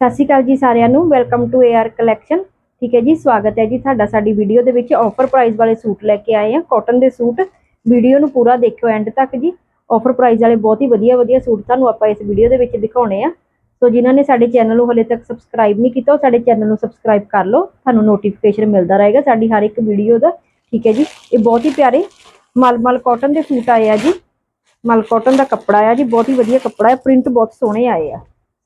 ਸਤਿ ਸ਼੍ਰੀ ਅਕਾਲ ਜੀ ਸਾਰਿਆਂ ਨੂੰ। ਵੈਲਕਮ ਟੂ AR ਕਲੈਕਸ਼ਨ ਠੀਕ ਹੈ ਜੀ, ਸਵਾਗਤ ਹੈ ਜੀ ਤੁਹਾਡਾ ਸਾਡੀ ਵੀਡੀਓ ਦੇ ਵਿੱਚ। ਆਫਰ ਪ੍ਰਾਈਸ ਵਾਲੇ ਸੂਟ ਲੈ ਕੇ ਆਏ ਆ ਕਾਟਨ ਦੇ ਸੂਟ। ਵੀਡੀਓ ਨੂੰ ਪੂਰਾ ਦੇਖਿਓ ਐਂਡ ਤੱਕ ਜੀ। ਆਫਰ ਪ੍ਰਾਈਸ ਵਾਲੇ ਬਹੁਤ ਹੀ ਵਧੀਆ ਵਧੀਆ ਸੂਟ ਤੁਹਾਨੂੰ ਆਪਾਂ ਇਸ ਵੀਡੀਓ ਦੇ ਵਿੱਚ ਦਿਖਾਉਣੇ ਆ। ਸੋ ਜਿਨ੍ਹਾਂ ਨੇ ਸਾਡੇ ਚੈਨਲ ਨੂੰ ਹਲੇ ਤੱਕ ਸਬਸਕ੍ਰਾਈਬ ਨਹੀਂ ਕੀਤਾ, ਉਹ ਸਾਡੇ ਚੈਨਲ ਨੂੰ ਸਬਸਕ੍ਰਾਈਬ ਕਰ ਲਓ। ਤੁਹਾਨੂੰ ਨੋਟੀਫਿਕੇਸ਼ਨ ਮਿਲਦਾ ਰਹੇਗਾ ਸਾਡੀ ਹਰ ਇੱਕ ਵੀਡੀਓ ਦਾ। ਠੀਕ ਹੈ ਜੀ, ਇਹ ਬਹੁਤ ਹੀ ਪਿਆਰੇ ਮਲਮਲ ਕਾਟਨ ਦੇ ਸੂਟ ਆਏ ਆ ਜੀ। ਮਲ ਕਾਟਨ ਦਾ ਕੱਪੜਾ ਆ ਜੀ, ਬਹੁਤ ਹੀ ਵਧੀਆ ਕੱਪੜਾ ਹੈ। ਪ੍ਰਿੰਟ ਬਹੁਤ ਸੋਹਣੇ ਆਏ ਆ।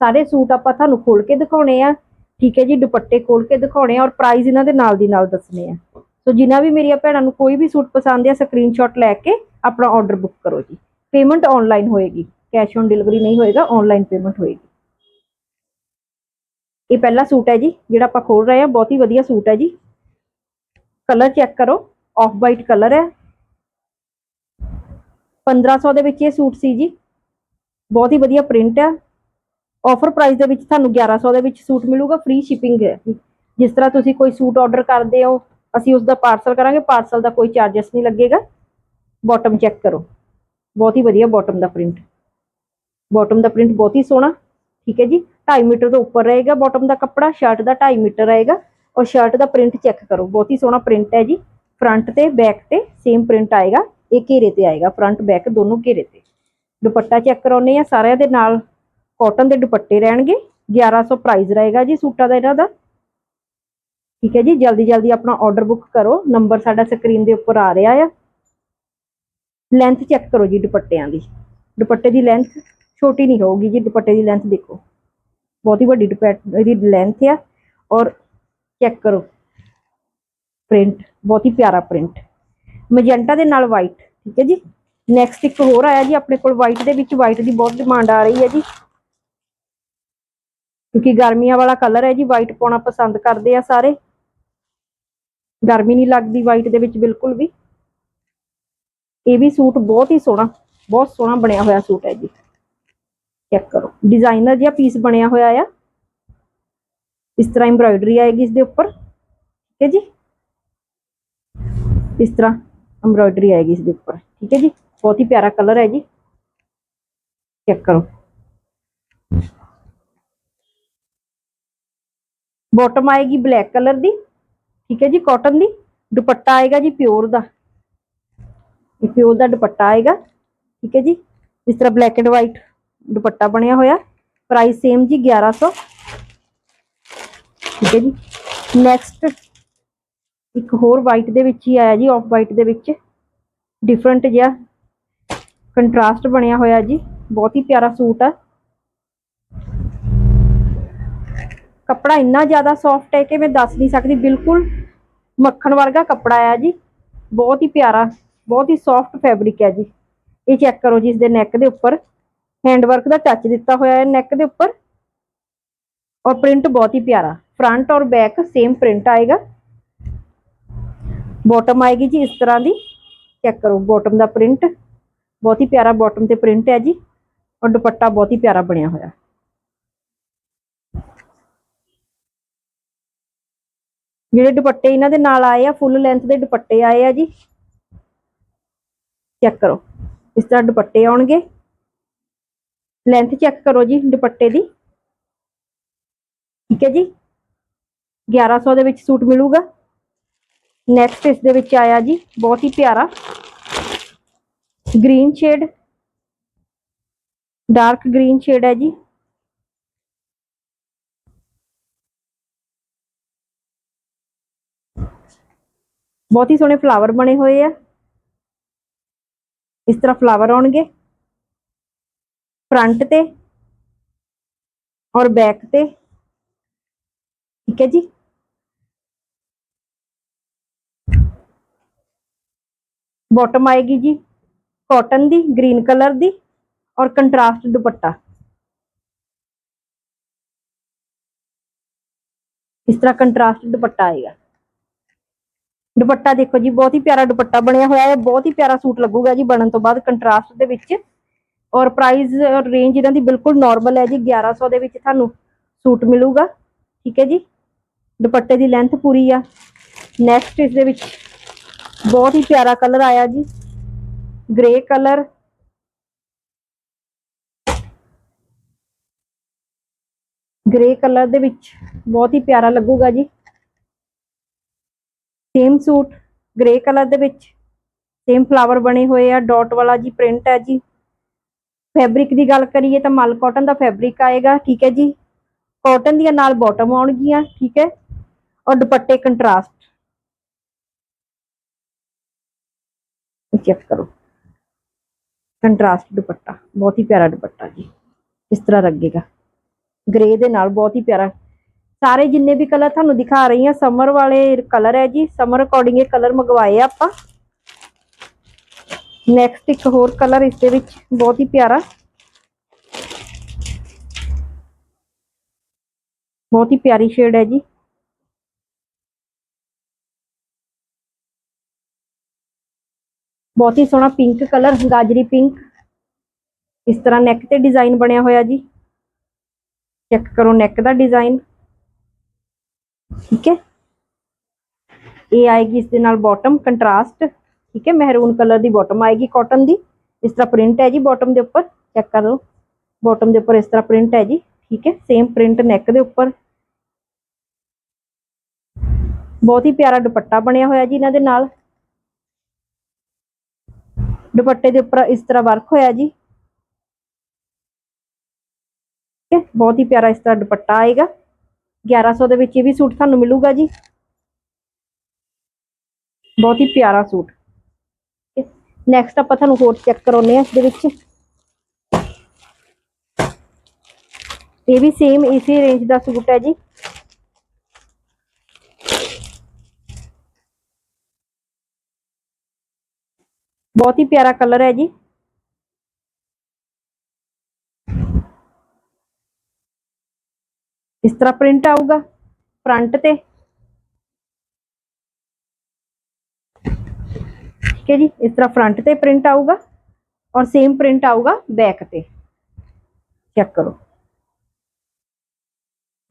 ਸਾਰੇ ਸੂਟ ਆਪਾਂ ਤੁਹਾਨੂੰ ਖੋਲ ਕੇ ਦਿਖਾਉਣੇ ਆ। ਠੀਕ ਹੈ ਜੀ, ਦੁਪੱਟੇ ਖੋਲ ਕੇ ਦਿਖਾਉਣੇ ਆ ਔਰ ਪ੍ਰਾਈਸ ਇਹਨਾਂ ਦੇ ਨਾਲ ਦੀ ਨਾਲ ਦੱਸਣੇ ਆ। ਸੋ ਜਿਨ੍ਹਾਂ ਵੀ ਮੇਰੀਆਂ ਭੈਣਾਂ ਨੂੰ ਕੋਈ ਵੀ ਸੂਟ ਪਸੰਦ ਆ ਸਕਰੀਨਸ਼ਾਟ ਲੈ ਕੇ ਆਪਣਾ ਆਰਡਰ ਬੁੱਕ ਕਰੋ ਜੀ। ਪੇਮੈਂਟ ਆਨਲਾਈਨ ਹੋਏਗੀ। ਕੈਸ਼ ਔਨ ਡਿਲੀਵਰੀ ਨਹੀਂ ਹੋਏਗਾ ਆਨਲਾਈਨ ਪੇਮੈਂਟ ਹੋਏਗੀ। ਇਹ ਪਹਿਲਾ ਸੂਟ ਹੈ ਜੀ, ਜਿਹੜਾ ਆਪਾਂ ਖੋਲ ਰਹੇ ਆ। ਬਹੁਤ ਹੀ ਵਧੀਆ ਸੂਟ ਹੈ ਜੀ। ਕਲਰ ਚੈੱਕ ਕਰੋ। ਆਫ ਵਾਈਟ ਕਲਰ ਹੈ। 1500 ਦੇ ਵਿੱਚ ਇਹ ਸੂਟ ਸੀ ਜੀ। ਬਹੁਤ ਹੀ ਵਧੀਆ ਪ੍ਰਿੰਟ ਹੈ। ਆਫਰ ਪ੍ਰਾਈਸ ਦੇ ਵਿੱਚ ਤੁਹਾਨੂੰ 1100 ਦੇ ਵਿੱਚ ਸੂਟ ਮਿਲੂਗਾ ਫ੍ਰੀ ਸ਼ਿਪਿੰਗ ਹੈ ਜਿਸ ਤਰ੍ਹਾਂ ਤੁਸੀਂ ਕੋਈ ਸੂਟ ਆਰਡਰ ਕਰਦੇ ਹੋ, ਅਸੀਂ ਉਸ ਦਾ ਪਾਰਸਲ ਕਰਾਂਗੇ ਪਾਰਸਲ ਦਾ ਕੋਈ ਚਾਰजेस ਨਹੀਂ ਲੱਗੇਗਾ। ਬਾਟਮ ਚੈੱਕ ਕਰੋ। ਬਹੁਤ ਹੀ ਵਧੀਆ ਬਾਟਮ ਦਾ ਪ੍ਰਿੰਟ ਬਾਟਮ ਦਾ ਪ੍ਰਿੰਟ ਬਹੁਤ ਹੀ ਸੋਹਣਾ, ਠੀਕ ਹੈ ਜੀ। 2.5 ਮੀਟਰ ਤੋਂ ਉੱਪਰ ਰਹੇਗਾ ਬਾਟਮ ਦਾ ਕੱਪੜਾ ਸ਼ਰਟ ਦਾ 2.5 ਮੀਟਰ ਰਹੇਗਾ। ਔਰ ਸ਼ਰਟ ਦਾ ਪ੍ਰਿੰਟ ਚੈੱਕ ਕਰੋ। ਬਹੁਤ ਹੀ ਸੋਹਣਾ ਪ੍ਰਿੰਟ ਹੈ ਜੀ। ਫਰੰਟ ਤੇ ਬੈਕ ਤੇ ਸੇਮ ਪ੍ਰਿੰਟ ਆਏਗਾ। ਇਹ ਘੇਰੇ ਤੇ ਆਏਗਾ। ਫਰੰਟ ਬੈਕ ਦੋਨੋਂ ਘੇਰੇ ਤੇ। ਦੁਪੱਟਾ ਚੈੱਕ ਕਰਾਉਨੇ ਆ ਸਾਰਿਆਂ ਦੇ ਨਾਲ। ਕਾਟਨ ਦੇ ਦੁਪੱਟੇ ਰਹਿਣਗੇ। 1100 ਪ੍ਰਾਈਸ ਰਹੇਗਾ ਜੀ ਸੂਟਾਂ ਦਾ ਇਹਨਾਂ ਦਾ। ਠੀਕ ਹੈ ਜੀ, ਜਲਦੀ ਜਲਦੀ ਆਪਣਾ ਆਰਡਰ ਬੁੱਕ ਕਰੋ। ਨੰਬਰ ਸਾਡਾ ਸਕਰੀਨ ਦੇ ਉੱਪਰ ਆ ਰਿਹਾ ਆ। ਲੈਂਥ ਚੈੱਕ ਕਰੋ ਜੀ ਦੁਪੱਟਿਆਂ ਦੀ। ਦੁਪੱਟੇ ਦੀ ਲੈਂਥ ਛੋਟੀ ਨਹੀਂ ਹੋਊਗੀ ਜੀ, ਦੁਪੱਟੇ ਦੀ ਲੈਂਥ ਦੇਖੋ। ਬਹੁਤ ਹੀ ਵੱਡੀ ਦੁਪੱਟੇ ਦੀ ਲੈਂਥ ਆ। ਔਰ ਚੈੱਕ ਕਰੋ। ਪ੍ਰਿੰਟ ਬਹੁਤ ਹੀ ਪਿਆਰਾ ਪ੍ਰਿੰਟ ਮੈਜੈਂਟਾ ਦੇ ਨਾਲ ਵਾਈਟ ਠੀਕ ਹੈ ਜੀ। ਨੈਕਸਟ ਇੱਕ ਹੋਰ ਆਇਆ ਜੀ, ਆਪਣੇ ਕੋਲ ਵਾਈਟ ਦੇ ਵਿੱਚ ਵਾਈਟ ਦੀ ਬਹੁਤ ਡਿਮਾਂਡ ਆ ਰਹੀ ਹੈ ਜੀ। ਕਿਉਂਕਿ ਗਰਮੀਆਂ ਵਾਲਾ ਕਲਰ ਹੈ ਜੀ ਵਾਈਟ ਪਾਉਣਾ ਪਸੰਦ ਕਰਦੇ ਆ ਸਾਰੇ। ਗਰਮੀ ਨਹੀਂ ਲੱਗਦੀ ਵਾਈਟ ਦੇ ਵਿੱਚ ਬਿਲਕੁਲ ਵੀ। ਇਹ ਵੀ ਸੂਟ ਬਹੁਤ ਹੀ ਸੋਹਣਾ, ਬਹੁਤ ਸੋਹਣਾ ਬਣਿਆ ਹੋਇਆ ਸੂਟ ਹੈ ਜੀ। ਚੈੱਕ ਕਰੋ। ਡਿਜ਼ਾਈਨਰ ਜਿਹਾ ਪੀਸ ਬਣਿਆ ਹੋਇਆ ਆ। ਇਸ ਤਰ੍ਹਾਂ ਐਮਬ੍ਰਾਇਡਰੀ ਆਏਗੀ ਇਸ ਦੇ ਉੱਪਰ। ਠੀਕ ਹੈ ਜੀ? ਇਸ ਤਰ੍ਹਾਂ ਐਮਬ੍ਰਾਇਡਰੀ ਆਏਗੀ ਇਸ ਦੇ ਉੱਪਰ। ਠੀਕ ਹੈ ਜੀ? ਬਹੁਤ ਹੀ ਪਿਆਰਾ ਕਲਰ ਹੈ ਜੀ। ਚੈੱਕ ਕਰੋ। ਬਾਟਮ ਆਏਗੀ ਬਲੈਕ ਕਲਰ ਦੀ, ਠੀਕ ਹੈ ਜੀ ਕਾਟਨ ਦੀ, ਦੁਪੱਟਾ ਆਏਗਾ ਜੀ ਪਿਓਰ ਦਾ। ਇਹ ਪਿਓਰ ਦਾ ਦੁਪੱਟਾ ਆਏਗਾ, ਠੀਕ ਹੈ ਜੀ ਇਸ ਤਰ੍ਹਾਂ ਬਲੈਕ ਐਂਡ ਵਾਈਟ ਦੁਪੱਟਾ ਬਣਿਆ ਹੋਇਆ ਪ੍ਰਾਈਸ ਸੇਮ ਜੀ 1100 ਠੀਕ ਹੈ ਜੀ ਨੈਕਸਟ ਇੱਕ ਹੋਰ ਵਾਈਟ ਦੇ ਵਿੱਚ ਹੀ ਆਇਆ ਜੀ ਆਫ ਵਾਈਟ ਦੇ ਵਿੱਚ। ਡਿਫਰੈਂਟ ਜਿਹਾ ਕੰਟਰਾਸਟ ਬਣਿਆ ਹੋਇਆ ਜੀ, ਬਹੁਤ ਹੀ ਪਿਆਰਾ ਸੂਟ ਆ। ਕੱਪੜਾ ਇੰਨਾ ਜ਼ਿਆਦਾ ਸੌਫਟ ਹੈ ਕਿ ਮੈਂ ਦੱਸ ਨਹੀਂ ਸਕਦੀ, ਬਿਲਕੁਲ ਮੱਖਣ ਵਰਗਾ ਕੱਪੜਾ ਆ ਜੀ। ਬਹੁਤ ਹੀ ਪਿਆਰਾ, ਬਹੁਤ ਹੀ ਸੌਫਟ ਫੈਬਰਿਕ ਹੈ ਜੀ। ਇਹ ਚੈੱਕ ਕਰੋ ਜੀ ਇਸ ਦੇ ਨੈਕ ਦੇ ਉੱਪਰ। ਹੈਂਡ ਵਰਕ ਦਾ ਟੱਚ ਦਿੱਤਾ ਹੋਇਆ ਹੈ ਨੈਕ ਦੇ ਉੱਪਰ। ਔਰ ਪ੍ਰਿੰਟ ਬਹੁਤ ਹੀ ਪਿਆਰਾ। ਫਰੰਟ ਔਰ ਬੈਕ ਸੇਮ ਪ੍ਰਿੰਟ ਆਏਗਾ। ਬਾਟਮ ਆਏਗੀ ਜੀ, ਇਸ ਤਰ੍ਹਾਂ ਦੀ। ਚੈੱਕ ਕਰੋ ਬਾਟਮ ਦਾ ਪ੍ਰਿੰਟ ਬਹੁਤ ਹੀ ਪਿਆਰਾ ਬਾਟਮ ਤੇ ਪ੍ਰਿੰਟ ਹੈ ਜੀ। ਔਰ ਦੁਪੱਟਾ ਬਹੁਤ ਹੀ ਪਿਆਰਾ ਬਣਿਆ ਹੋਇਆ। ਜਿਹੜੇ ਦੁਪੱਟੇ ਇਹਨਾਂ ਦੇ ਨਾਲ ਆਏ ਆ ਫੁੱਲ ਲੈਂਥ ਦੇ ਦੁਪੱਟੇ ਆਏ ਆ ਜੀ। ਚੈੱਕ ਕਰੋ। ਇਸ ਤਰ੍ਹਾਂ ਦੁਪੱਟੇ ਆਉਣਗੇ। ਲੈਂਥ ਚੈੱਕ ਕਰੋ ਜੀ ਦੁਪੱਟੇ ਦੀ। ਠੀਕ ਹੈ ਜੀ। 1100 ਦੇ ਵਿੱਚ ਸੂਟ ਮਿਲੂਗਾ। ਨੈਕਸਟ ਇਸ ਦੇ ਵਿੱਚ ਆਇਆ ਜੀ, ਬਹੁਤ ਹੀ ਪਿਆਰਾ। Green shade dark green shade ਹੈ ਜੀ। ਬਹੁਤ ਹੀ ਸੋਹਣੇ ਫਲਾਵਰ ਬਣੇ ਹੋਏ ਆ ਇਸ ਤਰ੍ਹਾਂ ਫਲਾਵਰ ਆਉਣਗੇ ਫਰੰਟ ਤੇ ਔਰ ਬੈਕ ਤੇ ਠੀਕ ਹੈ ਜੀ ਬਾਟਮ ਆਏਗੀ ਜੀ ਕਾਟਨ ਦੀ ਗ੍ਰੀਨ ਕਲਰ ਦੀ ਔਰ ਕੰਟਰਾਸਟ ਦੁਪੱਟਾ ਇਸ ਤਰ੍ਹਾਂ ਕੰਟਰਾਸਟ ਦੁਪੱਟਾ ਆਏਗਾ ਦੁਪੱਟਾ ਦੇਖੋ ਜੀ, ਬਹੁਤ ਹੀ ਪਿਆਰਾ ਦੁਪੱਟਾ ਬਣਿਆ ਹੋਇਆ ਹੈ, ਬਹੁਤ ਹੀ ਪਿਆਰਾ ਸੂਟ ਲੱਗੂਗਾ ਜੀ ਬਣਨ ਤੋਂ ਬਾਅਦ ਕੰਟਰਾਸਟ ਦੇ ਵਿੱਚ। ਔਰ ਪ੍ਰਾਈਸ ਔਰ ਰੇਂਜ ਇਹਨਾਂ ਦੀ ਬਿਲਕੁਲ ਨਾਰਮਲ ਹੈ ਜੀ 1100 ਦੇ ਵਿੱਚ ਤੁਹਾਨੂੰ ਸੂਟ ਮਿਲੂਗਾ, ਠੀਕ ਹੈ ਜੀ। ਦੁਪੱਟੇ ਦੀ ਲੈਂਥ ਪੂਰੀ ਆ। ਨੈਕਸਟ ਇਸ ਦੇ ਵਿੱਚ ਬਹੁਤ ਹੀ ਪਿਆਰਾ ਕਲਰ ਆਇਆ ਜੀ ਗ੍ਰੇ ਕਲਰ ਗ੍ਰੇ ਕਲਰ ਦੇ ਵਿੱਚ ਬਹੁਤ ਹੀ ਪਿਆਰਾ ਲੱਗੂਗਾ ਜੀ। ਸੇਮ ਸੂਟ ਗ੍ਰੇ ਕਲਰ ਦੇ ਵਿੱਚ ਸੇਮ ਫਲਾਵਰ ਬਣੇ ਹੋਏ ਆ ਡਾਟ ਵਾਲਾ ਜੀ ਪ੍ਰਿੰਟ ਹੈ ਜੀ। ਫੈਬਰਿਕ ਦੀ ਗੱਲ ਕਰੀਏ ਤਾਂ ਮਲ ਕਾਟਨ ਦਾ ਫੈਬਰਿਕ ਆਏਗਾ, ਠੀਕ ਹੈ ਜੀ। ਕਾਟਨ ਦੀਆਂ ਨਾਲ ਬਾਟਮ ਆਉਣਗੀਆਂ, ਠੀਕ ਹੈ। ਔਰ ਦੁਪੱਟੇ ਕੰਟਰਾਸਟ ਚੈੱਕ ਕਰੋ। ਕੰਟਰਾਸਟ ਦੁਪੱਟਾ, ਬਹੁਤ ਹੀ ਪਿਆਰਾ ਦੁਪੱਟਾ ਜੀ। ਇਸ ਤਰ੍ਹਾਂ ਲੱਗੇਗਾ? ਗ੍ਰੇ ਦੇ ਨਾਲ ਬਹੁਤ ਹੀ ਪਿਆਰਾ ਸਾਰੇ ਜਿੰਨੇ ਵੀ ਕਲਰ ਤੁਹਾਨੂੰ ਦਿਖਾ ਰਹੀ ਹਾਂ ਸਮਰ ਵਾਲੇ ਕਲਰ ਹੈ ਜੀ। ਸਮਰ ਅਕੋਰਡਿੰਗ ਇਹ ਕਲਰ ਮੰਗਵਾਏ ਆ ਆਪਾਂ। ਨੈਕਸਟ ਇੱਕ ਹੋਰ ਕਲਰ ਇਸ ਦੇ ਵਿੱਚ ਬਹੁਤ ਹੀ ਪਿਆਰਾ। ਬਹੁਤ ਹੀ ਪਿਆਰੀ ਸ਼ੇਡ ਹੈ ਜੀ। ਬਹੁਤ ਹੀ ਸੋਹਣਾ ਪਿੰਕ ਕਲਰ ਗਾਜਰੀ ਪਿੰਕ ਇਸ ਤਰ੍ਹਾਂ ਨੈਕ ਤੇ ਡਿਜ਼ਾਈਨ ਬਣਿਆ ਹੋਇਆ ਜੀ। ਚੈੱਕ ਕਰੋ ਨੈਕ ਦਾ ਡਿਜ਼ਾਈਨ ਠੀਕ ਹੈ? ਇਹ ਆਏਗੀ ਇਸ ਦੇ ਨਾਲ ਬਾਟਮ ਕੰਟਰਾਸਟ ਠੀਕ ਹੈ? ਮਹਿਰੂਨ ਕਲਰ ਦੀ ਬਾਟਮ ਆਏਗੀ ਕਾਟਨ ਦੀ। ਇਸ ਤਰ੍ਹਾਂ ਪ੍ਰਿੰਟ ਹੈ ਜੀ ਬਾਟਮ ਦੇ ਉੱਪਰ। ਚੈੱਕ ਕਰ ਲਓ। ਬਾਟਮ ਦੇ ਉੱਪਰ ਇਸ ਤਰ੍ਹਾਂ ਪ੍ਰਿੰਟ ਹੈ ਜੀ। ਠੀਕ ਹੈ? ਸੇਮ ਪ੍ਰਿੰਟ ਨੈਕ ਦੇ ਉੱਪਰ। ਬਹੁਤ ਹੀ ਪਿਆਰਾ ਦੁਪੱਟਾ ਬਣਿਆ ਹੋਇਆ ਜੀ ਇਹਨਾਂ ਦੇ ਨਾਲ। ਦੁਪੱਟੇ ਦੇ ਉੱਪਰ ਇਸ ਤਰ੍ਹਾਂ ਵਰਕ ਹੋਇਆ ਜੀ। ਠੀਕ ਹੈ? ਬਹੁਤ ਹੀ ਪਿਆਰਾ ਇਸ ਤਰ੍ਹਾਂ ਦੁਪੱਟਾ ਆਏਗਾ। 1100 ਦੇ ਵਿੱਚ ਇਹ ਵੀ ਸੂਟ ਤੁਹਾਨੂੰ ਮਿਲੂਗਾ ਜੀ। ਬਹੁਤ ਹੀ ਪਿਆਰਾ ਸੂਟ। ਨੈਕਸਟ ਆਪਾਂ ਤੁਹਾਨੂੰ ਹੋਰ ਚੈੱਕ ਕਰਾਉਨੇ ਆ ਇਸ ਦੇ ਵਿੱਚ। ਇਹ ਵੀ ਸੇਮ ਇਸੇ ਰੇਂਜ ਦਾ ਸੂਟ ਹੈ ਜੀ। ਬਹੁਤ ਹੀ ਪਿਆਰਾ ਕਲਰ ਹੈ ਜੀ। ਇਸ ਤਰ੍ਹਾਂ ਪ੍ਰਿੰਟ ਆਊਗਾ ਫਰੰਟ ਤੇ। ਠੀਕ ਹੈ ਜੀ, ਇਸ ਤਰ੍ਹਾਂ ਫਰੰਟ ਤੇ ਪ੍ਰਿੰਟ ਆਊਗਾ ਔਰ ਸੇਮ ਪ੍ਰਿੰਟ ਆਊਗਾ ਬੈਕ ਤੇ। ਚੈੱਕ ਕਰੋ।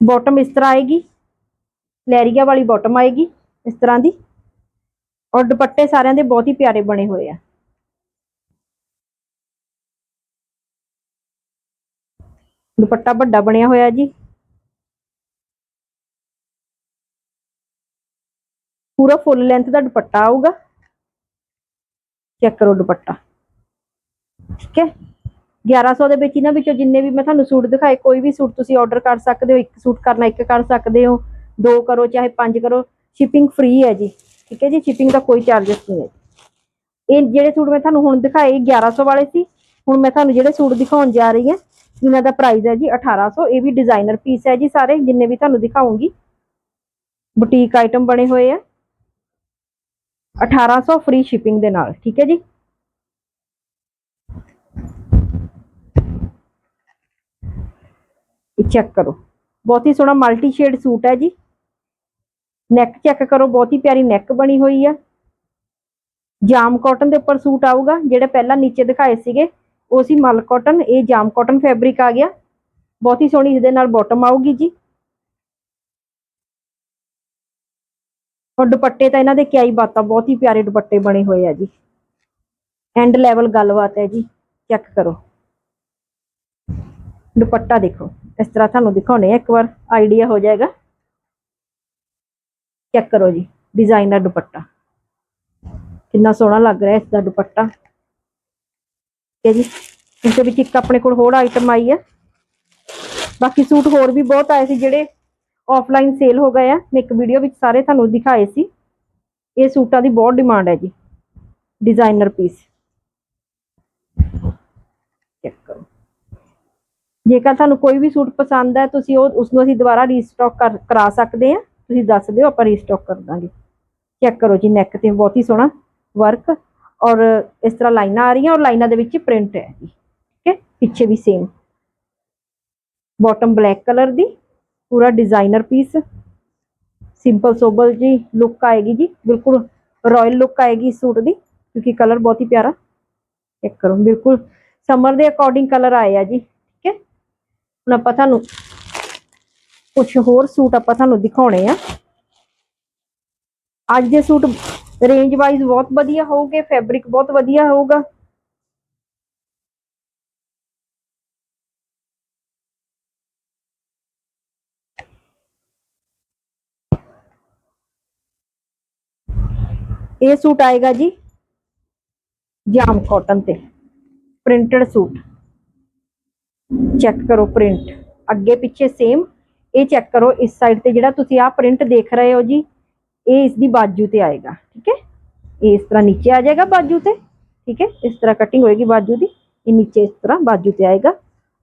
ਬਾਟਮ ਇਸ ਤਰ੍ਹਾਂ ਆਏਗੀ ਲੈਰੀਆ ਵਾਲੀ ਬਾਟਮ ਆਏਗੀ ਇਸ ਤਰ੍ਹਾਂ ਦੀ ਔਰ ਦੁਪੱਟੇ ਸਾਰਿਆਂ ਦੇ ਬਹੁਤ ਹੀ ਪਿਆਰੇ ਬਣੇ ਹੋਏ ਆ। ਦੁਪੱਟਾ ਵੱਡਾ ਬਣਿਆ ਹੋਇਆ ਜੀ। ਪੂਰਾ ਫੁੱਲ ਲੈਂਥ ਦਾ ਦੁਪੱਟਾ ਆਊਗਾ। ਚੈੱਕ ਕਰੋ ਦੁਪੱਟਾ। ਠੀਕ ਹੈ? 1100 ਦੇ ਵਿੱਚ ਇਹਨਾਂ ਵਿੱਚੋਂ ਜਿੰਨੇ ਵੀ ਮੈਂ ਤੁਹਾਨੂੰ ਸੂਟ ਦਿਖਾਏ, ਕੋਈ ਵੀ ਸੂਟ ਤੁਸੀਂ ਆਰਡਰ ਕਰ ਸਕਦੇ ਹੋ, ਇੱਕ ਸੂਟ ਕਰਨਾ, ਇੱਕ ਕਰ ਸਕਦੇ ਹੋ, ਦੋ ਕਰੋ, ਚਾਹੇ ਪੰਜ ਕਰੋ ਸ਼ਿਪਿੰਗ ਫ੍ਰੀ ਹੈ ਜੀ। ਠੀਕ ਹੈ ਜੀ? ਸ਼ਿਪਿੰਗ ਦਾ ਕੋਈ ਚਾਰजेस ਨਹੀਂ ਹੈ ਇਹ ਜਿਹੜੇ ਸੂਟ ਮੈਂ ਤੁਹਾਨੂੰ ਹੁਣ ਦਿਖਾਏ 1100 ਵਾਲੇ ਸੀ। ਹੁਣ ਮੈਂ ਤੁਹਾਨੂੰ ਜਿਹੜੇ ਸੂਟ ਦਿਖਾਉਣ ਜਾ ਰਹੀ ਹਾਂ, ਇਹਨਾਂ ਦਾ ਪ੍ਰਾਈਸ ਹੈ ਜੀ 1800 ਇਹ ਵੀ ਡਿਜ਼ਾਈਨਰ ਪੀਸ ਹੈ ਜੀ ਸਾਰੇ, ਜਿੰਨੇ ਵੀ ਤੁਹਾਨੂੰ ਦਿਖਾਉਂਗੀ। ਬੁਟੀਕ ਆਈਟਮ ਬਣੇ ਹੋਏ ਆ। 1800 ਫ੍ਰੀ ਸ਼ਿਪਿੰਗ ਦੇ ਨਾਲ, ਠੀਕ ਹੈ ਜੀ? ਇਹ ਚੈੱਕ ਕਰੋ। ਬਹੁਤ ਹੀ ਸੋਹਣਾ ਮਲਟੀ ਸ਼ੇਡ ਸੂਟ ਹੈ ਜੀ। ਨੈਕ ਚੈੱਕ ਕਰੋ, ਬਹੁਤ ਹੀ ਪਿਆਰੀ ਨੈਕ ਬਣੀ ਹੋਈ ਆ। ਜਾਮ ਕਾਟਨ ਦੇ ਉੱਪਰ ਸੂਟ ਆਊਗਾ, ਜਿਹੜੇ ਪਹਿਲਾਂ ਨੀਚੇ ਦਿਖਾਏ ਸੀਗੇ, ਉਹ ਸੀ ਮਲ ਕਾਟਨ ਇਹ ਜਾਮ ਕਾਟਨ ਫੈਬਰਿਕ ਆ ਗਿਆ। ਬਹੁਤ ਹੀ ਸੋਹਣੀ ਇਹਦੇ ਨਾਲ ਬਾਟਮ ਆਊਗੀ ਜੀ। ਔਰ ਦੁਪੱਟੇ ਤਾਂ ਇਹਨਾਂ ਦੇ ਕਿਆ ਬਾਤਾਂ, ਬਹੁਤ ਹੀ ਪਿਆਰੇ ਦੁਪੱਟੇ ਬਣੇ ਹੋਏ ਆ ਜੀ। ਐਂਡ ਲੈਵਲ ਗੱਲਬਾਤ ਹੈ ਜੀ ਚੈੱਕ ਕਰੋ। ਦੁਪੱਟਾ ਦੇਖੋ, ਇਸ ਤਰ੍ਹਾਂ ਤੁਹਾਨੂੰ ਦਿਖਾਉਣੇ ਆ, ਇੱਕ ਵਾਰ ਆਈਡੀਆ ਹੋ ਜਾਏਗਾ। ਚੈੱਕ ਕਰੋ ਜੀ ਡਿਜ਼ਾਈਨਰ ਦੁਪੱਟਾ। ਕਿੰਨਾ ਸੋਹਣਾ ਲੱਗ ਰਿਹਾ ਇਸ ਦਾ ਦੁਪੱਟਾ। ਠੀਕ ਹੈ ਜੀ, ਇਸ ਦੇ ਵਿੱਚ ਇੱਕ ਆਪਣੇ ਕੋਲ ਹੋਰ ਆਈਟਮ ਆਈ ਹੈ ਬਾਕੀ ਸੂਟ ਹੋਰ ਵੀ ਬਹੁਤ ਆਏ ਸੀ ਜਿਹੜੇ ਆਫਲਾਈਨ ਸੇਲ ਹੋ ਗਏ ਆ। ਮੈਂ ਇੱਕ ਵੀਡੀਓ ਵਿੱਚ ਸਾਰੇ ਤੁਹਾਨੂੰ ਦਿਖਾਏ ਸੀ। ਇਹ ਸੂਟਾਂ ਦੀ ਬਹੁਤ ਡਿਮਾਂਡ ਹੈ ਜੀ। ਡਿਜ਼ਾਈਨਰ ਪੀਸ ਚੈੱਕ ਕਰੋ। ਜੇਕਰ ਤੁਹਾਨੂੰ ਕੋਈ ਵੀ ਸੂਟ ਪਸੰਦ ਹੈ, ਤੁਸੀਂ ਉਹ ਉਸ ਨੂੰ ਅਸੀਂ ਦੁਬਾਰਾ ਰੀਸਟਾਕ ਕਰਾ ਸਕਦੇ ਆ ਤੁਸੀਂ ਦੱਸ ਦਿਓ, ਆਪਾਂ ਰੀਸਟਾਕ ਕਰ ਦਾਂਗੇ। ਚੈੱਕ ਕਰੋ ਜੀ ਨੈਕ ਤੇ ਬਹੁਤ ਹੀ ਸੋਹਣਾ ਵਰਕ ਔਰ ਇਸ ਤਰ੍ਹਾਂ ਲਾਈਨਾਂ ਆ ਰਹੀਆਂ ਔਰ ਲਾਈਨਾਂ ਦੇ ਵਿੱਚ ਪ੍ਰਿੰਟ ਹੈ ਜੀ। ਠੀਕ ਹੈ? ਪਿੱਛੇ ਵੀ ਸੇਮ ਬਾਟਮ ਬਲੈਕ ਕਲਰ ਦੀ। ਪੂਰਾ ਡਿਜ਼ਾਈਨਰ ਪੀਸ ਸਿੰਪਲ ਸੋਬਲ ਜੀ ਲੁੱਕ ਆਏਗੀ ਜੀ। ਬਿਲਕੁਲ ਰਾਇਲ ਲੁੱਕ ਆਏਗੀ ਇਸ ਸੂਟ ਦੀ, ਕਿਉਂਕਿ ਕਲਰ ਬਹੁਤ ਹੀ ਪਿਆਰਾ। ਚੈੱਕ ਕਰੋ, ਬਿਲਕੁਲ ਸਮਰ ਦੇ ਅਕੋਰਡਿੰਗ ਕਲਰ ਆਏ ਆ ਜੀ, ਠੀਕ ਹੈ। ਹੁਣ ਆਪਾਂ ਤੁਹਾਨੂੰ ਕੁਝ ਹੋਰ ਸੂਟ ਆਪਾਂ ਤੁਹਾਨੂੰ ਦਿਖਾਉਣੇ ਆ। ਅੱਜ ਦੇ ਸੂਟ ਰੇਂਜ ਵਾਈਜ਼ ਬਹੁਤ ਵਧੀਆ ਹੋਊਗੇ ਫੈਬਰਿਕ ਬਹੁਤ ਵਧੀਆ ਹੋਊਗਾ। ਇਹ ਸੂਟ ਆਏਗਾ ਜੀ ਜਾਮ ਕਾਟਨ ਤੇ ਪ੍ਰਿੰਟਡ ਸੂਟ ਚੈੱਕ ਕਰੋ ਪ੍ਰਿੰਟ ਅੱਗੇ ਪਿੱਛੇ ਸੇਮ ਇਹ ਚੈੱਕ ਕਰੋ ਇਸ ਸਾਈਡ ਤੇ ਜਿਹੜਾ ਤੁਸੀਂ ਆਹ ਪ੍ਰਿੰਟ ਦੇਖ ਰਹੇ ਹੋ ਜੀ ਇਹ ਇਸ ਦੀ ਬਾਜੂ ਤੇ ਆਏਗਾ ਠੀਕ ਹੈ ਇਹ ਇਸ ਤਰ੍ਹਾਂ ਨੀਚੇ ਆ ਜਾਏਗਾ ਬਾਜੂ ਤੇ ਠੀਕ ਹੈ ਇਸ ਤਰ੍ਹਾਂ ਕਟਿੰਗ ਹੋਏਗੀ ਬਾਜੂ ਦੀ ਇਹ ਨੀਚੇ ਇਸ ਤਰ੍ਹਾਂ ਬਾਜੂ ਤੇ ਆਏਗਾ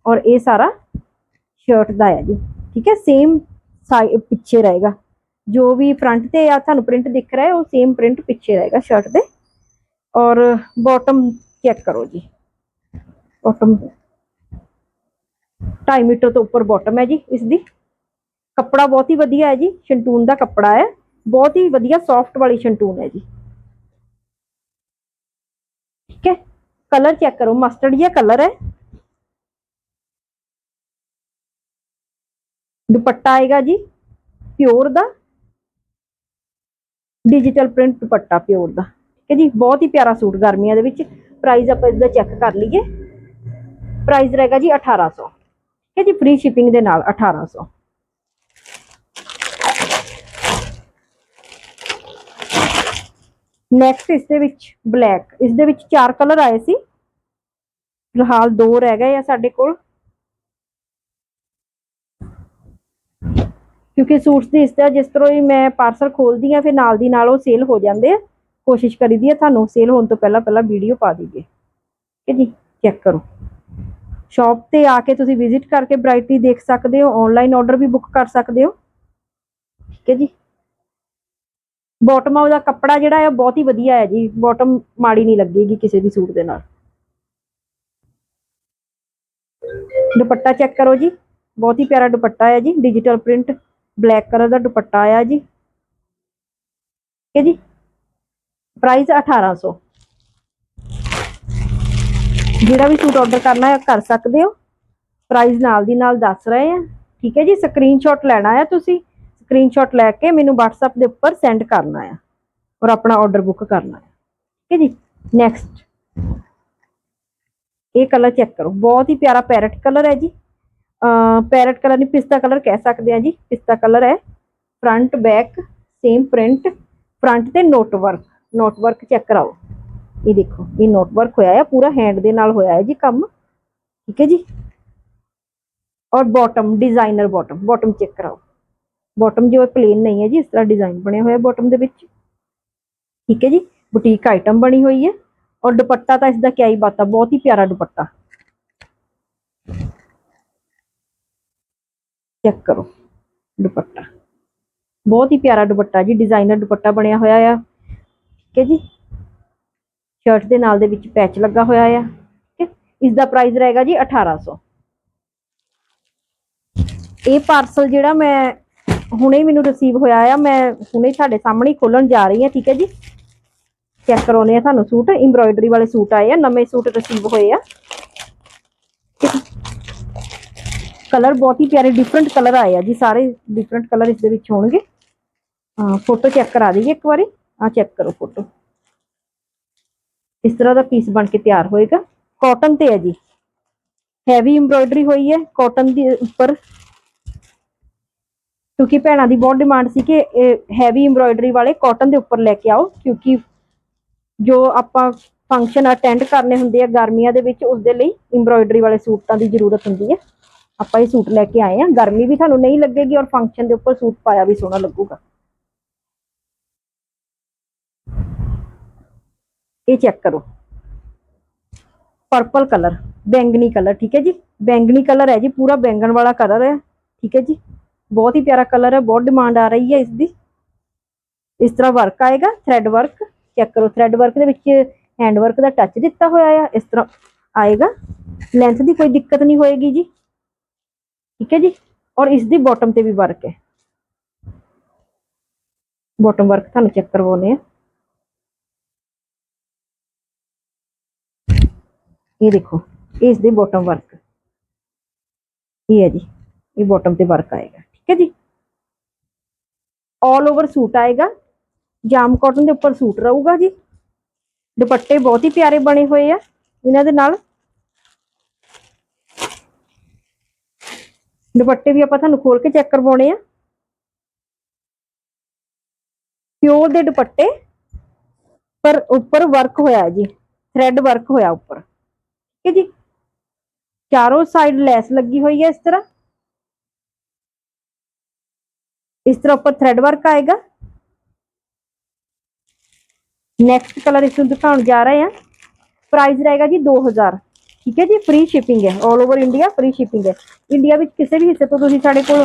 ਔਰ ਇਹ ਸਾਰਾ ਸ਼ਰਟ ਦਾ ਹੈ ਜੀ ਠੀਕ ਹੈ ਸੇਮ ਸਾਈਡ ਪਿੱਛੇ ਰਹੇਗਾ ਜੋ ਵੀ ਫਰੰਟ ਤੇ ਆ ਤੁਹਾਨੂੰ ਪ੍ਰਿੰਟ ਦਿਖ ਰਿਹਾ ਹੈ, ਉਹ ਸੇਮ ਪ੍ਰਿੰਟ ਪਿੱਛੇ ਰਹੇਗਾ ਸ਼ਰਟ ਦੇ। ਔਰ ਬਾਟਮ ਚੈੱਕ ਕਰੋ ਜੀ। ਬਾਟਮ 2.5 ਮੀਟਰ ਤੋਂ ਉੱਪਰ ਬਾਟਮ ਹੈ ਜੀ ਇਸ ਦੀ ਕੱਪੜਾ ਬਹੁਤ ਹੀ ਵਧੀਆ ਹੈ ਜੀ, ਸ਼ੰਟੂਨ ਦਾ ਕੱਪੜਾ ਹੈ। ਬਹੁਤ ਹੀ ਵਧੀਆ ਸੌਫਟ ਵਾਲੀ ਸ਼ੰਟੂਨ ਹੈ ਜੀ। ਠੀਕ ਹੈ? ਕਲਰ ਚੈੱਕ ਕਰੋ ਮਸਟਰਡ ਜਿਹਾ ਕਲਰ ਹੈ। ਦੁਪੱਟਾ ਆਏਗਾ ਜੀ ਪਿਓਰ ਦਾ। ਡਿਜੀਟਲ ਪ੍ਰਿੰਟ ਦੁਪੱਟਾ ਪਿਓਰ ਦਾ। ਠੀਕ ਹੈ ਜੀ, ਬਹੁਤ ਹੀ ਪਿਆਰਾ ਸੂਟ ਗਰਮੀਆਂ ਦੇ ਵਿੱਚ। ਪ੍ਰਾਈਸ ਆਪਾਂ ਇਸਦਾ ਚੈੱਕ ਕਰ ਲਈਏ। ਪ੍ਰਾਈਸ ਰਹੇਗਾ ਜੀ 1800 ਠੀਕ ਹੈ ਜੀ ਫ੍ਰੀ ਸ਼ਿਪਿੰਗ ਦੇ ਨਾਲ 1800 ਨੈਕਸਟ ਇਸ ਦੇ ਵਿੱਚ ਬਲੈਕ ਇਸ ਦੇ ਵਿੱਚ ਚਾਰ ਕਲਰ ਆਏ ਸੀ। ਫਿਲਹਾਲ ਦੋ ਰਹਿ ਗਏ ਆ ਸਾਡੇ ਕੋਲ। ਕਿਉਂਕਿ ਸੂਟਸ ਦੀ ਇਸ ਤਰ੍ਹਾਂ ਜਿਸ ਤਰ੍ਹਾਂ ਹੀ ਮੈਂ ਪਾਰਸਲ ਖੋਲਦੀ ਆ ਫਿਰ ਨਾਲ ਦੀ ਨਾਲ ਉਹ ਸੇਲ ਹੋ ਜਾਂਦੇ ਆ। ਕੋਸ਼ਿਸ਼ ਕਰੀਦੀ ਆ ਤੁਹਾਨੂੰ ਸੇਲ ਹੋਣ ਤੋਂ ਪਹਿਲਾਂ ਪਹਿਲਾਂ ਵੀਡੀਓ ਪਾ ਦਈਏ। ਠੀਕ ਹੈ ਜੀ ਚੈੱਕ ਕਰੋ। ਸ਼ਾਪ ਤੇ ਆ ਕੇ ਤੁਸੀਂ ਵਿਜ਼ਿਟ ਕਰਕੇ ਵੈਰਾਈਟੀ ਦੇਖ ਸਕਦੇ ਹੋ ਆਨਲਾਈਨ ਆਰਡਰ ਵੀ ਬੁੱਕ ਕਰ ਸਕਦੇ ਹੋ। ਠੀਕ ਹੈ ਜੀ। ਬਾਟਮ ਉਹਦਾ ਕੱਪੜਾ ਜਿਹੜਾ ਹੈ ਬਹੁਤ ਹੀ ਵਧੀਆ ਹੈ ਜੀ। ਬਾਟਮ ਮਾੜੀ ਨਹੀਂ ਲੱਗੇਗੀ ਕਿਸੇ ਵੀ ਸੂਟ ਦੇ ਨਾਲ। ਦੁਪੱਟਾ ਚੈੱਕ ਕਰੋ ਜੀ। ਬਹੁਤ ਹੀ ਪਿਆਰਾ ਦੁਪੱਟਾ ਹੈ ਜੀ ਡਿਜੀਟਲ ਪ੍ਰਿੰਟ ਬਲੈਕ ਕਲਰ ਦਾ ਦੁਪੱਟਾ ਆਇਆ ਜੀ। ਠੀਕ ਹੈ ਜੀ ਪ੍ਰਾਈਸ 1800 ਜਿਹੜਾ ਵੀ ਸੂਟ ਆਰਡਰ ਕਰਨਾ ਹੈ, ਕਰ ਸਕਦੇ ਹੋ। ਪ੍ਰਾਈਸ ਨਾਲ ਦੀ ਨਾਲ ਦੱਸ ਰਹੇ ਆ ਠੀਕ ਹੈ ਜੀ ਸਕਰੀਨਸ਼ਾਟ ਲੈਣਾ ਹੈ ਤੁਸੀਂ। ਸਕਰੀਨਸ਼ਾਟ ਲੈ ਕੇ ਮੈਨੂੰ WhatsApp ਦੇ ਉੱਪਰ ਸੈਂਡ ਕਰਨਾ ਹੈ ਔਰ ਆਪਣਾ ਆਰਡਰ ਬੁੱਕ ਕਰਨਾ ਹੈ। ਠੀਕ ਹੈ ਜੀ ਨੈਕਸਟ ਇਹ ਕਲਰ ਚੈੱਕ ਕਰੋ। ਬਹੁਤ ਹੀ ਪਿਆਰਾ ਪੈਰਟ ਕਲਰ ਹੈ ਜੀ। ਪੈਰਟ ਕਲਰ ਨਹੀਂ, ਪਿਸਤਾ ਕਲਰ ਕਹਿ ਸਕਦੇ ਆ ਜੀ। ਪਿਸਤਾ ਕਲਰ ਹੈ। Front back same print front ਤੇ knot work knot work check ਕਰਾਓ। ਇਹ ਦੇਖੋ ਇਹ ਨੋਟ ਵਰਕ ਹੋਇਆ ਹੈ ਪੂਰਾ ਹੈਂਡ ਦੇ ਨਾਲ ਹੋਇਆ ਹੈ ਜੀ ਕੰਮ। ਠੀਕ ਹੈ ਜੀ? ਔਰ bottom designer bottom bottom check ਕਰਾਓ। ਬਾਟਮ ਜੋ ਪਲੇਨ ਨਹੀਂ ਹੈ ਜੀ, ਇਸ ਤਰ੍ਹਾਂ ਡਿਜ਼ਾਈਨ ਬਣਿਆ ਹੋਇਆ ਬਾਟਮ ਦੇ ਵਿੱਚ। ਠੀਕ ਹੈ ਜੀ? ਬੁਟੀਕ ਆਈਟਮ ਬਣੀ ਹੋਈ ਹੈ। ਔਰ ਦੁਪੱਟਾ ਤਾਂ ਇਸ ਦਾ ਕਿਆ ਹੀ ਬਾਤ ਆ, ਬਹੁਤ ਹੀ ਪਿਆਰਾ ਦੁਪੱਟਾ। ਚੈੱਕ ਕਰੋ, ਦੁਪੱਟਾ। ਬਹੁਤ ਹੀ ਪਿਆਰਾ ਦੁਪੱਟਾ ਜੀ ਡਿਜ਼ਾਈਨਰ ਦੁਪੱਟਾ ਬਣਿਆ ਹੋਇਆ ਆ। ਠੀਕ ਹੈ ਜੀ? ਸ਼ਰਟ ਦੇ ਨਾਲ ਦੇ ਵਿੱਚ ਪੈਚ ਲੱਗਾ ਹੋਇਆ ਆ। ਠੀਕ ਹੈ? ਇਸ ਦਾ ਪ੍ਰਾਈਸ ਰਹੇਗਾ ਜੀ 1800 ਇਹ ਪਾਰਸਲ ਜਿਹੜਾ ਮੈਂ ਹੁਣੇ ਮੈਨੂੰ ਰਿਸੀਵ ਹੋਇਆ ਆ, ਮੈਂ ਹੁਣੇ ਤੁਹਾਡੇ ਸਾਹਮਣੇ ਖੋਲਣ ਜਾ ਰਹੀ ਹਾਂ, ਠੀਕ ਹੈ ਜੀ? ਚੈੱਕ ਕਰਾਉਣੇ ਆ ਤੁਹਾਨੂੰ ਸੂਟ। ਐਮਬ੍ਰੋਇਡਰੀ ਵਾਲੇ ਸੂਟ ਆਏ ਆ, ਨਵੇਂ ਸੂਟ ਰਿਸੀਵ ਹੋਏ ਆ। ਕਲਰ ਬਹੁਤ ਹੀ ਪਿਆਰੇ ਡਿਫਰੈਂਟ ਕਲਰ ਆਏ ਆ ਜੀ, ਸਾਰੇ ਡਿਫਰੈਂਟ ਕਲਰ ਇਸ ਦੇ ਵਿੱਚ ਹੋਣਗੇ। ਹਾਂ ਫੋਟੋ ਚੈੱਕ ਕਰਾ ਦਈਏ ਇੱਕ ਵਾਰੀ। ਆ ਚੈੱਕ ਕਰੋ ਫੋਟੋ ਇਸ ਤਰ੍ਹਾਂ ਦਾ ਪੀਸ ਬਣ ਕੇ ਤਿਆਰ ਹੋਏਗਾ। ਕਾਟਨ ਤੇ ਹੈ ਜੀ। ਹੈਵੀ ਐਮਬ੍ਰੋਇਡਰੀ ਹੋਈ ਹੈ ਕਾਟਨ ਦੇ ਉੱਪਰ। ਕਿਉਂਕਿ ਭੈਣਾਂ ਦੀ ਬਹੁਤ ਡਿਮਾਂਡ ਸੀ ਕਿ ਹੈਵੀ ਐਮਬ੍ਰੋਇਡਰੀ ਵਾਲੇ ਕਾਟਨ ਦੇ ਉੱਪਰ ਲੈ ਕੇ ਆਓ, ਕਿਉਂਕਿ ਜੋ ਆਪਾਂ ਫੰਕਸ਼ਨ ਅਟੈਂਡ ਕਰਨੇ ਹੁੰਦੇ ਆ ਗਰਮੀਆਂ ਦੇ ਵਿੱਚ, ਉਸ ਦੇ ਲਈ ਐਮਬ੍ਰੋਇਡਰੀ ਵਾਲੇ ਸੂਟਾਂ ਦੀ ਜ਼ਰੂਰਤ ਹੁੰਦੀ ਹੈ। ਆਪਾਂ ਇਹ ਸੂਟ ਲੈ ਕੇ ਆਏ ਆ। ਗਰਮੀ ਵੀ ਤੁਹਾਨੂੰ ਨਹੀਂ ਲੱਗੇਗੀ ਔਰ ਫੰਕਸ਼ਨ ਦੇ ਉੱਪਰ ਸੂਟ ਪਾਇਆ ਵੀ ਸੋਹਣਾ ਲੱਗੂਗਾ। ਇਹ ਚੈੱਕ ਕਰੋ। ਪਰਪਲ ਕਲਰ ਬੈਂਗਨੀ ਕਲਰ ਠੀਕ ਹੈ ਜੀ? ਬੈਂਗਨੀ ਕਲਰ ਹੈ ਜੀ, ਪੂਰਾ ਬੈਂਗਣ ਵਾਲਾ ਕਲਰ ਹੈ, ਠੀਕ ਹੈ ਜੀ? ਬਹੁਤ ਹੀ ਪਿਆਰਾ ਕਲਰ ਹੈ, ਬਹੁਤ ਡਿਮਾਂਡ ਆ ਰਹੀ ਹੈ ਇਸ ਦੀ। ਇਸ ਤਰ੍ਹਾਂ ਵਰਕ ਆਏਗਾ ਥ੍ਰੈਡ ਵਰਕ ਚੈੱਕ ਕਰੋ। ਥ੍ਰੈਡ ਵਰਕ ਦੇ ਵਿੱਚ ਹੈਂਡ ਵਰਕ ਦਾ ਟੱਚ ਦਿੱਤਾ ਹੋਇਆ ਆ, ਇਸ ਤਰ੍ਹਾਂ ਆਏਗਾ। ਲੈਂਥ ਦੀ ਕੋਈ ਦਿੱਕਤ ਨਹੀਂ ਹੋਏਗੀ ਜੀ। ਠੀਕ ਹੈ ਜੀ ਔਰ ਇਸ ਦੀ ਬਾਟਮ ਤੇ ਵੀ ਵਰਕ ਹੈ ਬਾਟਮ ਵਰਕ ਤੁਹਾਨੂੰ ਚੈੱਕ ਕਰਵਾਉਨੇ ਆ ਇਹ ਦੇਖੋ ਇਹ ਇਸ ਦੀ ਬਾਟਮ ਵਰਕ ਇਹ ਹੈ ਜੀ ਇਹ ਬਾਟਮ ਤੇ ਵਰਕ ਆਏਗਾ ਠੀਕ ਹੈ ਜੀ ਆਲ ਓਵਰ ਸੂਟ ਆਏਗਾ ਜਾਮ ਕਾਟਨ ਦੇ ਉੱਪਰ ਸੂਟ ਰਹੂਗਾ ਜੀ ਦੁਪੱਟੇ ਬਹੁਤ ਹੀ ਪਿਆਰੇ ਬਣੇ ਹੋਏ ਆ ਇਹਨਾਂ ਦੇ ਨਾਲ ਦੁਪੱਟੇ ਵੀ ਆਪਾਂ ਤੁਹਾਨੂੰ ਖੋਲ ਕੇ ਚੈੱਕ ਕਰਵਾਉਣੇ ਆ। ਪਿਓਰ ਦੇ ਦੁਪੱਟੇ, ਪਰ ਉੱਪਰ ਵਰਕ ਹੋਇਆ ਜੀ ਥ੍ਰੈਡ ਵਰਕ ਹੋਇਆ ਉੱਪਰ। ਠੀਕ ਹੈ ਜੀ ਚਾਰੋਂ ਸਾਈਡ ਲੈਸ ਲੱਗੀ ਹੋਈ ਹੈ ਇਸ ਤਰ੍ਹਾਂ। ਇਸ ਤਰ੍ਹਾਂ ਉੱਪਰ ਥ੍ਰੈਡ ਵਰਕ ਆਏਗਾ। ਨੈਕਸਟ ਕਲਰ ਇਸ ਨੂੰ ਦਿਖਾਉਣ ਜਾ ਰਹੇ ਹਾਂ। ਪ੍ਰਾਈਸ ਰਹੇਗਾ ਜੀ 2000 ਠੀਕ ਹੈ ਜੀ? ਫ੍ਰੀ ਸ਼ਿਪਿੰਗ ਹੈ 올 ਓਵਰ ਇੰਡੀਆ ਫ੍ਰੀ ਸ਼ਿਪਿੰਗ ਹੈ। ਇੰਡੀਆ ਵਿੱਚ ਕਿਸੇ ਵੀ ਹਿੱਸੇ ਤੋਂ ਤੁਸੀਂ ਸਾਡੇ ਕੋਲ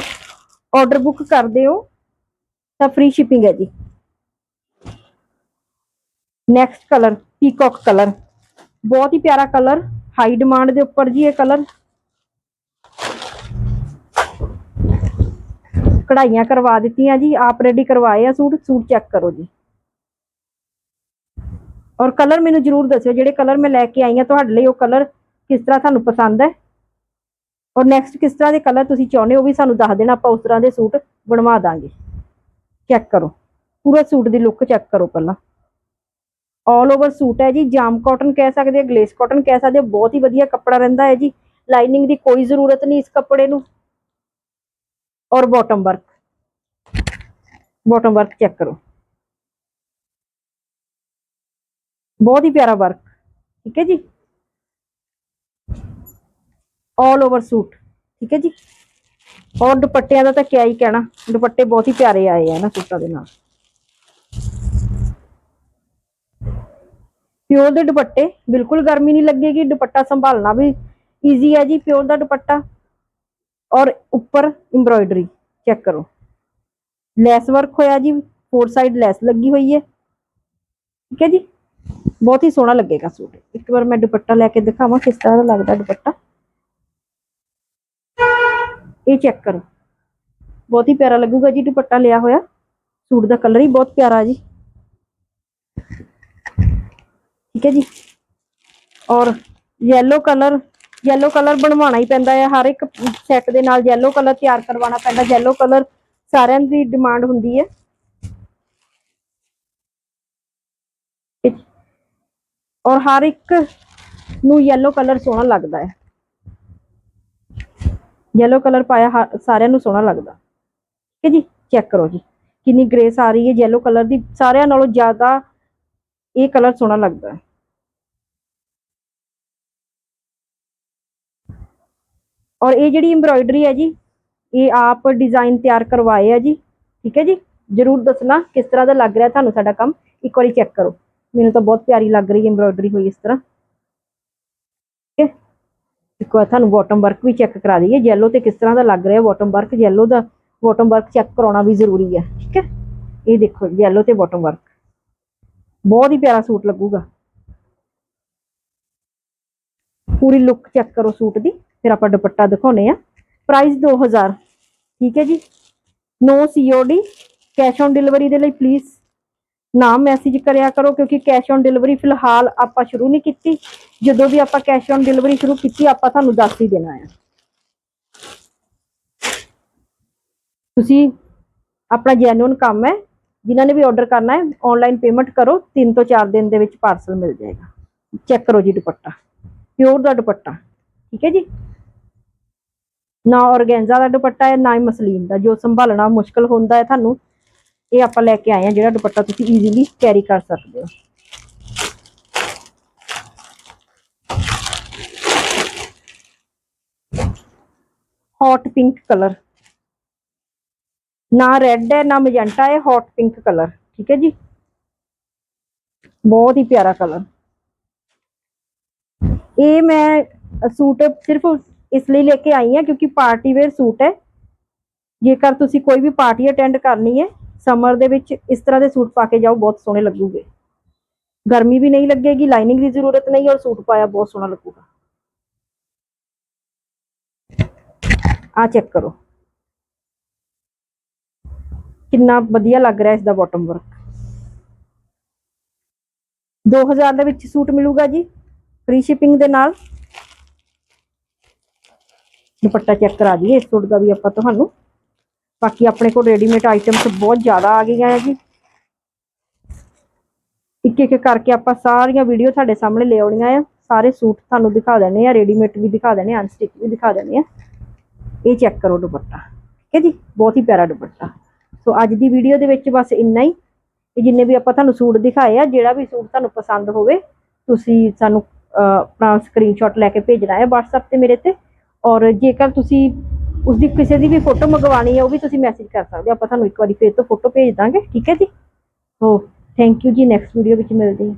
ਆਰਡਰ ਬੁੱਕ ਕਰਦੇ ਹੋ, ਤਾਂ ਫ੍ਰੀ ਸ਼ਿਪਿੰਗ ਹੈ ਜੀ। ਨੈਕਸਟ ਕਲਰ ਪੀਕੌਕ ਕਲਰ ਬਹੁਤ ਹੀ ਪਿਆਰਾ ਕਲਰ ਹਾਈ ਡਿਮਾਂਡ ਦੇ ਉੱਪਰ ਜੀ ਇਹ ਕਲਰ ਕਢਾਈਆਂ ਕਰਵਾ ਦਿੱਤੀਆਂ ਜੀ, ਆਪ ਰੈਡੀ ਕਰਵਾਏ ਆ ਸੂਟ ਸੂਟ ਚੈੱਕ ਕਰੋ ਜੀ। ਔਰ ਕਲਰ ਮੈਨੂੰ ਜਰੂਰ ਦੱਸਿਓ, ਜਿਹੜੇ ਕਲਰ ਮੈਂ ਲੈ ਕੇ ਆਈ ਆ ਤੁਹਾਡੇ ਲਈ ਉਹ ਕਲਰ ਕਿਸ ਤਰ੍ਹਾਂ ਤੁਹਾਨੂੰ ਪਸੰਦ ਹੈ? ਔਰ ਨੈਕਸਟ ਕਿਸ ਤਰ੍ਹਾਂ ਦੇ ਕਲਰ ਤੁਸੀਂ ਚਾਹੁੰਦੇ ਹੋ? ਉਹ ਵੀ ਸਾਨੂੰ ਦੱਸ ਦੇਣਾ, ਆਪਾਂ ਉਸ ਤਰ੍ਹਾਂ ਦੇ ਸੂਟ ਬਣਵਾ ਦਾਂਗੇ। ਚੈੱਕ ਕਰੋ। ਪੂਰਾ ਸੂਟ ਦੀ ਲੁੱਕ ਚੈੱਕ ਕਰੋ ਪਹਿਲਾਂ। ਆਲ ਓਵਰ ਸੂਟ ਹੈ ਜੀ। ਜਾਮ ਕਾਟਨ ਕਹਿ ਸਕਦੇ ਆ ਗਲੇਸ ਕਾਟਨ ਕਹਿ ਸਕਦੇ ਆ। ਬਹੁਤ ਹੀ ਵਧੀਆ ਕੱਪੜਾ ਰਹਿੰਦਾ ਹੈ ਜੀ। ਲਾਈਨਿੰਗ ਦੀ ਕੋਈ ਜ਼ਰੂਰਤ ਨਹੀਂ ਇਸ ਕੱਪੜੇ ਨੂੰ। ਔਰ bottom work bottom work check ਕਰੋ। ਬਹੁਤ ਹੀ ਪਿਆਰਾ ਵਰਕ ਠੀਕ ਹੈ ਜੀ? ਆਲ ਓਵਰ ਸੂਟ ਠੀਕ ਹੈ ਜੀ? ਔਰ ਦੁਪੱਟਿਆਂ ਦਾ ਤਾਂ ਕਿਆ ਹੀ ਕਹਿਣਾ, ਦੁਪੱਟੇ ਬਹੁਤ ਹੀ ਪਿਆਰੇ ਆਏ ਆ ਨਾ ਸੂਟਾਂ ਦੇ ਨਾਲ। ਪਿਓਰ ਦੇ ਦੁਪੱਟੇ, ਬਿਲਕੁਲ ਗਰਮੀ ਨਹੀਂ ਲੱਗੇਗੀ, ਦੁਪੱਟਾ ਸੰਭਾਲਣਾ ਵੀ ਈਜ਼ੀ ਹੈ ਜੀ, ਪਿਓਰ ਦਾ ਦੁਪੱਟਾ। ਔਰ ਉੱਪਰ ਐਮਬ੍ਰੋਇਡਰੀ ਚੈੱਕ ਕਰੋ। ਲੈਸ ਵਰਕ ਹੋਇਆ ਜੀ ਫੋਰ ਸਾਈਡ ਲੈਸ ਲੱਗੀ ਹੋਈ ਹੈ। ਠੀਕ ਹੈ ਜੀ? ਬਹੁਤ ਹੀ ਸੋਹਣਾ ਲੱਗੇਗਾ ਸੂਟ। ਇੱਕ ਵਾਰ ਮੈਂ ਦੁਪੱਟਾ ਲੈ ਕੇ ਦਿਖਾਵਾਂ, ਕਿਸ ਤਰ੍ਹਾਂ ਦਾ ਲੱਗਦਾ ਦੁਪੱਟਾ? ਇਹ ਚੈੱਕ ਕਰੋ। ਬਹੁਤ ਹੀ ਪਿਆਰਾ ਲੱਗੂਗਾ ਜੀ, ਦੁਪੱਟਾ ਲਿਆ ਹੋਇਆ। ਸੂਟ ਦਾ ਕਲਰ ਹੀ ਬਹੁਤ ਪਿਆਰਾ ਜੀ। ਠੀਕ ਹੈ ਜੀ। ਔਰ yellow ਕਲਰ yellow ਕਲਰ ਬਣਵਾਉਣਾ ਹੀ ਪੈਂਦਾ ਹੈ ਹਰ ਇੱਕ ਸੈੱਟ ਦੇ ਨਾਲ yellow ਕਲਰ ਤਿਆਰ ਕਰਵਾਉਣਾ ਪੈਂਦਾ। yellow ਕਲਰ ਸਾਰਿਆਂ ਦੀ ਡਿਮਾਂਡ ਹੁੰਦੀ ਹੈ। ਔਰ ਹਰ ਇੱਕ ਨੂੰ yellow ਕਲਰ ਸੋਹਣਾ ਲੱਗਦਾ ਹੈ। Yellow ਕਲਰ ਪਾਇਆ, ਹ- ਸਾਰਿਆਂ ਨੂੰ ਸੋਹਣਾ ਲੱਗਦਾ। ਠੀਕ ਹੈ ਜੀ? ਚੈੱਕ ਕਰੋ ਜੀ। ਕਿੰਨੀ ਗ੍ਰੇਸ ਆ ਰਹੀ ਹੈ yellow ਕਲਰ ਦੀ। ਸਾਰਿਆਂ ਨਾਲੋਂ ਜ਼ਿਆਦਾ ਇਹ ਕਲਰ ਸੋਹਣਾ ਲੱਗਦਾ ਹੈ। ਔਰ ਇਹ ਜਿਹੜੀ ਐਮਬ੍ਰੋਇਡਰੀ ਹੈ ਜੀ, ਇਹ ਆਪ ਡਿਜ਼ਾਈਨ ਤਿਆਰ ਕਰਵਾਏ ਆ ਜੀ। ਠੀਕ ਹੈ ਜੀ? ਜਰੂਰ ਦੱਸਣਾ ਕਿਸ ਤਰ੍ਹਾਂ ਦਾ ਲੱਗ ਰਿਹਾ ਤੁਹਾਨੂੰ ਸਾਡਾ ਕੰਮ। ਇੱਕ ਵਾਰੀ ਚੈੱਕ ਕਰੋ। ਮੈਨੂੰ ਤਾਂ ਬਹੁਤ ਪਿਆਰੀ ਲੱਗ ਰਹੀ ਹੈ ਐਮਬ੍ਰੋਇਡਰੀ ਹੋਈ ਇਸ ਤਰ੍ਹਾਂ। ਠੀਕ ਹੈ? ਇੱਕ ਵਾਰ ਤੁਹਾਨੂੰ ਬਾਟਮ ਵਰਕ ਵੀ ਚੈੱਕ ਕਰਾ ਦਈਏ। Yellow ਤੇ ਕਿਸ ਤਰ੍ਹਾਂ ਦਾ ਲੱਗ ਰਿਹਾ ਬਾਟਮ ਵਰਕ yellow ਦਾ ਬਾਟਮ ਵਰਕ ਚੈੱਕ ਕਰਾਉਣਾ ਵੀ ਜ਼ਰੂਰੀ ਹੈ, ਠੀਕ ਹੈ? ਇਹ ਦੇਖੋ, yellow ਤੇ ਬਾਟਮ ਵਰਕ ਬਹੁਤ ਹੀ ਪਿਆਰਾ ਸੂਟ ਲੱਗੂਗਾ। ਪੂਰੀ ਲੁੱਕ ਚੈੱਕ ਕਰੋ ਸੂਟ ਦੀ। ਫਿਰ ਆਪਾਂ ਦੁਪੱਟਾ ਦਿਖਾਉਨੇ ਆ ਪ੍ਰਾਈਸ 2000 ਠੀਕ ਹੈ ਜੀ? No COD cash on delivery ਦੇ ਲਈ ਪਲੀਜ਼ ਨਾ ਮੈਸੇਜ ਕਰਿਆ ਕਰੋ ਕਿਉਂਕਿ ਕੈਸ਼ ਔਨ ਡਿਲੀਵਰੀ ਫਿਲਹਾਲ ਆਪਾਂ ਸ਼ੁਰੂ ਨਹੀਂ ਕੀਤੀ। ਜਦੋਂ ਵੀ ਆਪਾਂ ਕੈਸ਼ ਔਨ ਡਿਲੀਵਰੀ ਸ਼ੁਰੂ ਕੀਤੀ, ਆਪਾਂ ਤੁਹਾਨੂੰ ਦੱਸ ਹੀ ਦੇਣਾ ਹੈ ਤੁਸੀਂ ਆਪਣਾ ਜੈਨੂਨ ਕੰਮ ਹੈ, ਜਿਨ੍ਹਾਂ ਨੇ ਵੀ ਆਰਡਰ ਕਰਨਾ ਹੈ ਆਨਲਾਈਨ ਪੇਮੈਂਟ ਕਰੋ 3 ਤੋਂ 4 ਦਿਨ ਦੇ ਵਿੱਚ ਪਾਰਸਲ ਮਿਲ ਜਾਏਗਾ। ਚੈੱਕ ਕਰੋ ਜੀ ਦੁਪੱਟਾ ਪਿਓਰ ਦਾ ਦੁਪੱਟਾ, ਠੀਕ ਹੈ ਜੀ? ਨਾ ਔਰਗੈਂਜ਼ਾ ਦਾ ਦੁਪੱਟਾ ਹੈ, ਨਾ ਹੀ ਮਸਲੀਨ ਦਾ। ਜੋ ਸੰਭਾਲਣਾ ਮੁਸ਼ਕਲ ਹੁੰਦਾ ਹੈ ਤੁਹਾਨੂੰ ਇਹ ਆਪਾਂ ਲੈ ਕੇ ਆਏ ਆ ਜਿਹੜਾ ਦੁਪੱਟਾ ਤੁਸੀਂ ਈਜ਼ੀਲੀ ਕੈਰੀ ਕਰ ਸਕਦੇ ਹੋ। ਹੌਟ ਪਿੰਕ ਕਲਰ ਨਾ ਰੈੱਡ ਹੈ, ਨਾ ਮੈਜੈਂਟਾ ਹੈ ਹੌਟ ਪਿੰਕ ਕਲਰ ਠੀਕ ਹੈ ਜੀ? ਬਹੁਤ ਹੀ ਪਿਆਰਾ ਕਲਰ ਇਹ ਮੈਂ ਸੂਟ ਸਿਰਫ ਇਸ ਲਈ ਲੈ ਕੇ ਆਈ ਹਾਂ ਕਿਉਂਕਿ ਪਾਰਟੀ ਵੇਅਰ ਸੂਟ ਹੈ। ਜੇਕਰ ਤੁਸੀਂ ਕੋਈ ਵੀ ਪਾਰਟੀ ਅਟੈਂਡ ਕਰਨੀ ਹੈ ਸਮਰ ਦੇ ਵਿੱਚ ਇਸ ਤਰ੍ਹਾਂ ਦੇ ਸੂਟ ਪਾ ਕੇ ਜਾਓ, ਬਹੁਤ ਸੋਹਣੇ ਲੱਗੂਗੇ। ਗਰਮੀ ਵੀ ਨਹੀਂ ਲੱਗੇਗੀ ਲਾਈਨਿੰਗ ਦੀ ਜ਼ਰੂਰਤ ਨਹੀਂ ਔਰ ਸੂਟ ਪਾਇਆ ਬਹੁਤ ਸੋਹਣਾ ਲੱਗੂਗਾ। ਆ ਚੈੱਕ ਕਰੋ। ਕਿੰਨਾ ਵਧੀਆ ਲੱਗ ਰਿਹਾ ਇਸ ਦਾ ਬਾਟਮ ਵਰਕ 2000 ਦੇ ਵਿੱਚ ਸੂਟ ਮਿਲੂਗਾ ਜੀ ਫ੍ਰੀ ਸ਼ਿਪਿੰਗ ਦੇ ਨਾਲ। ਦੁਪੱਟਾ ਚੈੱਕ ਕਰਾ ਦਈਏ, ਇਸ ਸੂਟ ਦਾ ਵੀ ਆਪਾਂ ਤੁਹਾਨੂੰ। ਬਾਕੀ ਆਪਣੇ ਕੋਲ ਰੈਡੀਮੇਡ ਆਈਟਮਸ ਬਹੁਤ ਜ਼ਿਆਦਾ ਆ ਗਈਆਂ ਹੈ ਜੀ ਇੱਕ ਇੱਕ ਕਰਕੇ ਆਪਾਂ ਸਾਰੀਆਂ ਵੀਡੀਓ ਤੁਹਾਡੇ ਸਾਹਮਣੇ ਲੈ ਆਉਣੀਆਂ ਆ। ਸਾਰੇ ਸੂਟ ਤੁਹਾਨੂੰ ਦਿਖਾ ਦੇਣੇ ਆ ਰੈਡੀਮੇਡ ਵੀ ਦਿਖਾ ਦੇਣੇ ਅਨਸਟਿਚ ਵੀ ਦਿਖਾ ਦੇਣੇ ਆ। ਇਹ ਚੈੱਕ ਕਰੋ ਦੁਪੱਟਾ ਠੀਕ ਹੈ ਜੀ? ਬਹੁਤ ਹੀ ਪਿਆਰਾ ਦੁਪੱਟਾ। ਸੋ ਅੱਜ ਦੀ ਵੀਡੀਓ ਦੇ ਵਿੱਚ ਬਸ ਇੰਨਾ ਹੀ। ਇਹ ਜਿੰਨੇ ਵੀ ਆਪਾਂ ਤੁਹਾਨੂੰ ਸੂਟ ਦਿਖਾਏ ਆ ਜਿਹੜਾ ਵੀ ਸੂਟ ਤੁਹਾਨੂੰ ਪਸੰਦ ਹੋਵੇ ਤੁਸੀਂ ਸਾਨੂੰ ਅਹ, ਆਪਣਾ ਸਕਰੀਨਸ਼ਾਟ ਲੈ ਕੇ ਭੇਜਣਾ ਹੈ WhatsApp ਤੇ ਮੇਰੇ ਤੇ। ਔਰ ਜੇਕਰ ਤੁਸੀਂ ਉਸਦੀ ਕਿਸੇ ਦੀ ਵੀ ਫੋਟੋ ਮੰਗਵਾਣੀ ਹੈ, ਉਹ ਵੀ ਤੁਸੀਂ ਮੈਸੇਜ ਕਰ ਸਕਦੇ ਹੋ। ਆਪਾਂ ਤੁਹਾਨੂੰ ਇੱਕ ਵਾਰੀ ਫੇਰ ਤੋਂ ਫੋਟੋ ਭੇਜ ਦਾਂਗੇ। ਠੀਕ ਹੈ ਜੀ? ਹੋ ਥੈਂਕ ਯੂ ਜੀ। ਨੈਕਸਟ ਵੀਡੀਓ ਵਿੱਚ ਮਿਲਦੇ ਹਾਂ।